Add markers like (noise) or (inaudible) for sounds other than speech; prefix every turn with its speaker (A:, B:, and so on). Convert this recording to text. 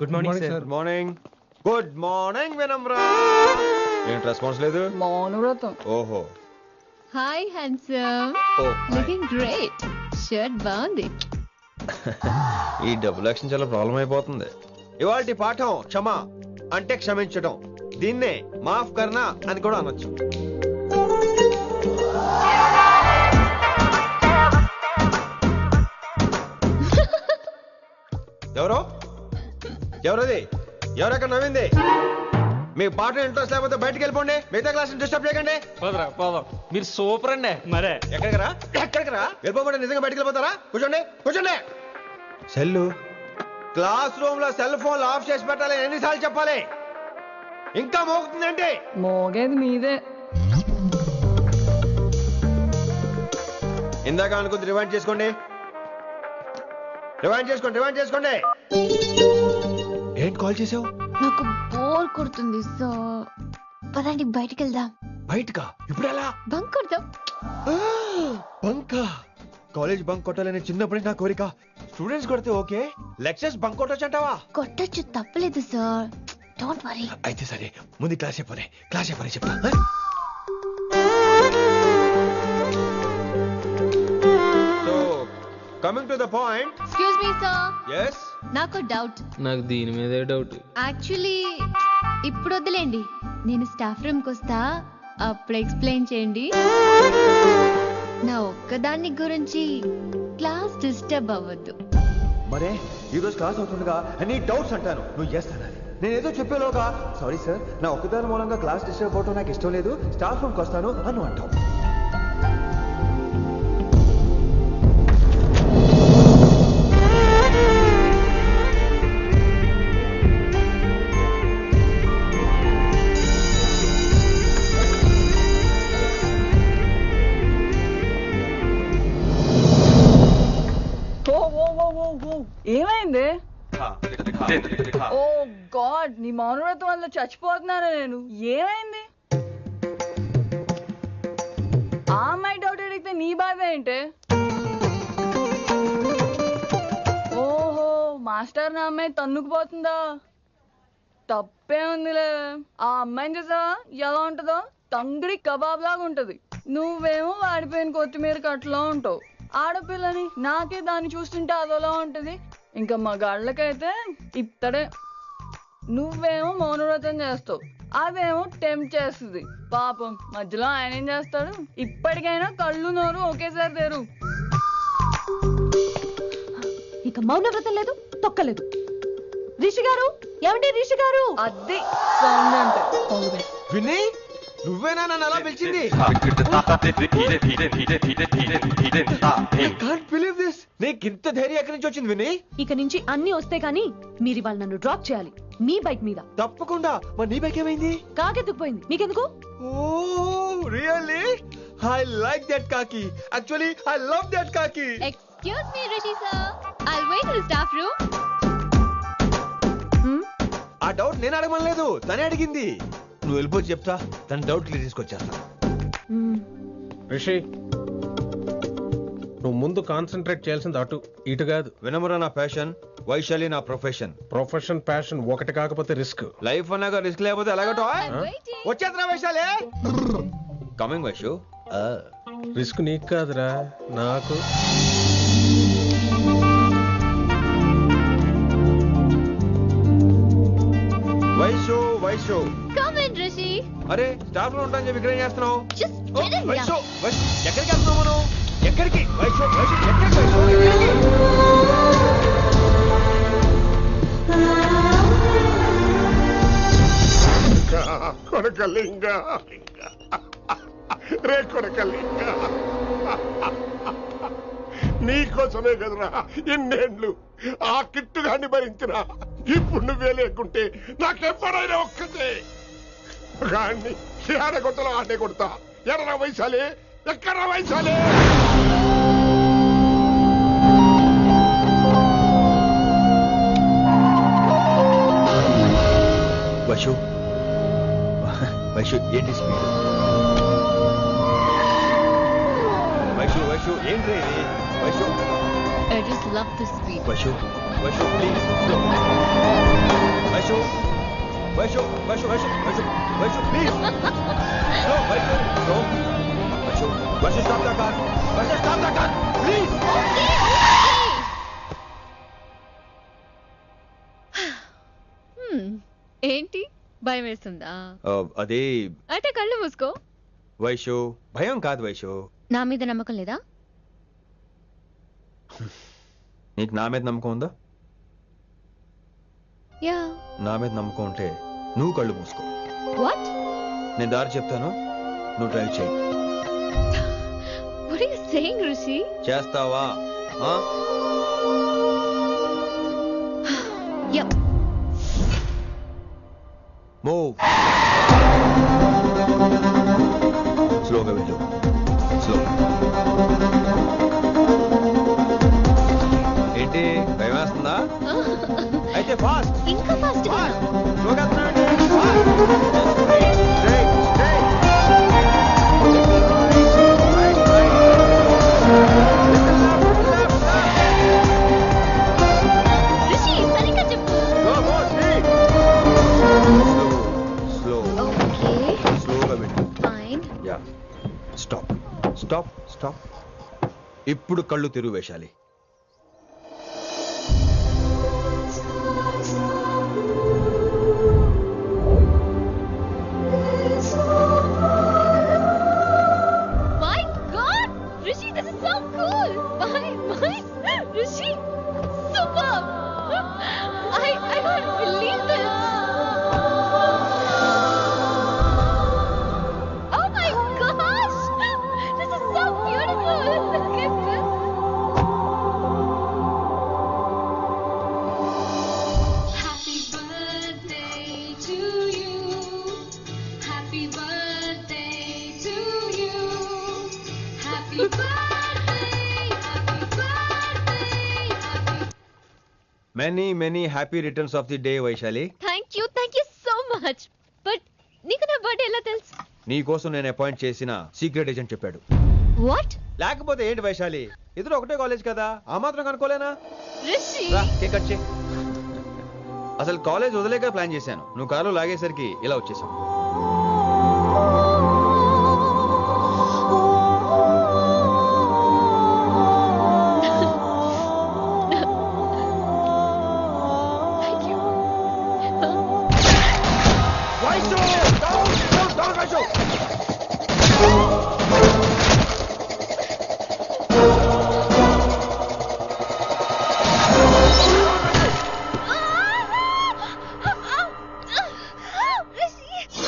A: Good morning sir
B: good morning good morning Vinamra ఏంటి response లేదు?
C: మౌనవ్రతం.
B: ఓహో.
D: Hi handsome
B: oh
D: looking great shirt బాగుంది. (laughs)
B: ఈ డబుల్ యాక్షన్ చాలా ప్రాబ్లం అయిపోతుంది. ఇవాళ పాఠం క్షమ అంటే క్షమించడం. దీన్నే మాఫ్ కర్నా అని కూడా అనొచ్చు. (laughs) ఎవరు? ఎవరది? ఎవరక్కడ నవ్వింది? మీ పాట ఇంట్రెస్ట్ లేకపోతే బయటికి వెళ్ళిపోండి. మిగతా క్లాస్ డిస్టర్బ్ చేయకండి.
A: పోదరా పోదాం. మీరు సూపర్ అండి. మరే.
B: ఎక్కడికి రా ఎక్కడికి రా వెళ్ళిపోమంటే నిజంగా బయటికి వెళ్ళిపోతారా? కూర్చోండి కూర్చోండి. సెల్లు. క్లాస్ రూమ్లో సెల్ ఫోన్ ఆఫ్ చేసి పెట్టాలి. ఎన్నిసార్లు చెప్పాలి? ఇంకా మోగుతుందండి
C: మోగేది మీదే.
B: ఇందాక అనుకుంది రివైండ్ చేసుకోండి. రివైండ్ చేసుకోండి రివైండ్ చేసుకోండి. ఏంటి కాల్ చేసావు?
D: నాకు బోర్ కొడుతుంది సో పదండి బయటికి వెళ్దాం.
B: బయటకా? ఇప్పుడు ఎలా
D: బంక్ కొడదాం.
B: బంకా. కాలేజ్ బంక్ కొట్టాలని చిన్నప్పుడే నా కోరిక. స్టూడెంట్స్ కొడితే ఓకే? లెక్చర్స్ బంక్ కొట్టొచ్చు అంటావా
D: కొట్టచ్చు తప్పలేదు సార్. డోంట్ వరీ
B: అయితే సరే ముందు క్లాస్ చెప్పలే క్లాస్ చెప్పని చెప్తా coming to the point
D: excuse me sir
B: yes
D: నాకు డౌట్
A: నాకు దీని మీదే డౌట్
D: యాక్చువల్లీ ఇప్పుడు వద్దులేండి. నేను స్టాఫ్ రూమ్కి వస్తా అప్పుడు ఎక్స్ప్లెయిన్ చేయండి. నా ఒక్కదాన్ని గురించి క్లాస్ డిస్టర్బ్ అవ్వద్దు.
B: మరే ఈ రోజు క్లాస్ అవుతుండగా నీ డౌట్స్ అంటాను. నువ్వు ఎస్ అనాలి. నేను ఏదో చెప్పేలోగా సారీ సార్ నా ఒక్కదాని మూలంగా క్లాస్ డిస్టర్బ్ అవటం నాకు ఇష్టం లేదు. స్టాఫ్ రూమ్కి వస్తాను అను అంటావు.
C: ఓ గాడ్ నీ మౌనవ్రతం వల్ల చచ్చిపోతున్నాను నేను. ఏమైంది? ఆ అమ్మాయి డౌట్ అడిగితే నీ బాధ ఏంటి? ఓహో మాస్టర్ నా అమ్మాయి తన్నుకుపోతుందా? తప్పే ఉందిలే. ఆ అమ్మాయిని చూసావా? ఎలా ఉంటుందో? తంగిడి కబాబ్ లాగా ఉంటది. నువ్వేమో వాడిపోయిన కొత్తిమీర కట్లా ఉంటావు. ఆడపిల్లని నాకే దాన్ని చూస్తుంటే అదోలా ఉంటది. ఇంకా మగాళ్ళకైతే ఇత్తడే నువ్వేమో మౌనవ్రతం చేస్తావు అదేమో టెంప్ట్ చేస్తుంది పాపం మధ్యలో ఆయన ఏం చేస్తాడు ఇప్పటికైనా కళ్ళు నోరు ఒకేసారి తెరు
E: ఇక మౌనవ్రతం లేదు తొక్కలేదు రిషి గారు ఏమండి రిషి గారు
C: అది సౌండ్ అంటే.
B: విని నువ్వేనా నన్ను అలా పిలిచింది కాంట్ బిలీవ్ దిస్ నీకు ఇంత ధైర్యం ఎక్కడి నుంచి వచ్చింది విని
E: ఇక నుంచి అన్ని వస్తే గానీ మీరు ఇవాళ నన్ను డ్రాప్ చేయాలి. మీ బైక్ మీద.
B: తప్పకుండా. మరి నీ బైక్ ఏమైంది?
E: కాకెత్తుకుపోయింది మీకెందుకు?
B: Oh really? I like that కాకి. యాక్చువల్లీ ఐ లవ్ దట్ కాకి.
D: Excuse me Rishi sir. I wait in staff room.
E: Hmm?
B: ఆ డౌట్ నేను అడగమనలేదు తనే అడిగింది. నువ్వు వెళ్ళిపోయి చెప్తా తన డౌట్ క్లియర్ తీసుకొచ్చేస్తా
E: హ్మ్.
A: రిషి నువ్వు ముందు కాన్సన్ట్రేట్ చేయాల్సింది అటు ఇటు కాదు.
B: వినమ్ర నా ప్యాషన్ వైశాలి నా ప్రొఫెషన్
A: ప్రొఫెషన్ ప్యాషన్ ఒకటి కాకపోతే రిస్క్
B: లైఫ్ అన్నాక రిస్క్ లేకపోతే ఎలాగటో
D: వెయిటింగ్
B: వచ్చేద్రా వైశాలి. కమింగ్ వైషు.
A: రిస్క్ నీకు కాదురా నాకు.
B: వైషు వైషు.
D: కమ్ ఇన్ రిషి
B: అరే స్టాఫ్లో ఉంటాను చెప్పి ఇక్కడ ఏం చేస్తున్నావు? వైషు వైషు ఎక్కడికి వెళ్తున్నావు మనం ఎక్కడికి? వైషు వైషు ఎక్కడికి వైషు ఎక్కడికి
F: కొడకలింగ రే కొడకలింగ నీకోసమే కదరా ఇన్నేళ్ళు ఆ కిట్టు కిట్టుగాన్ని భరించిన ఇప్పుడు నువ్వే లేకుంటే నాకెప్పుడైనా ఒక్కతే. గాన్ని ఆడ కొట్టలో ఆడే కొడతా. ఎర్ర వయసాలే ఎక్కడ వయసాలే
B: వైషు వైషు ఏంటి స్పీడ్ వైషు వైషు ఏంటి ఇది? Vaishu
D: I just love this speed.
B: Vaishu Vaishu please Vaishu Vaishu Vaishu Vaishu Vaishu Vaishu please no Vaishu no Vaishu Vaishu stop the car Vaishu stop the car please
D: భయం వేస్తుందా
B: అదే.
D: అయితే కళ్ళు మూసుకో.
B: వైషు భయం కాదు వైషు.
D: నా మీద నమ్మకం లేదా?
B: నీకు నా మీద నమ్మకం ఉందా?
D: యా.
B: నా మీద నమ్మకం ఉంటే నువ్వు కళ్ళు మూసుకో.
D: వాట్
B: నేను దారి చెప్తాను నువ్వు ట్రై చేయి
D: what are you saying Rushi?
B: చేస్తావా?
D: Yeah.
B: Move. Slow
D: the
B: video. Stop stop ఇప్పుడు కళ్ళు తెరువు many many happy returns of the day Vaishali
D: thank you thank you so much but నీకు నా బర్త్డే ఎలా తెలుసు?
B: నీ కోసం నేను అపాయింట్ చేసిన సీక్రెట్ ఏజెంట్ చెప్పాడు.
D: వాట్
B: లేకపోతే ఏంటి వైశాలి ఇద్దరు ఒకటే కాలేజ్ కదా ఆ మాత్రం
D: రిషి.
B: రా కేక్ కట్ చేయి. అసలు కాలేజ్ వదిలేక ప్లాన్ చేశాను. నువ్వు కారు లాగేసరికి ఇలా వచ్చేసాం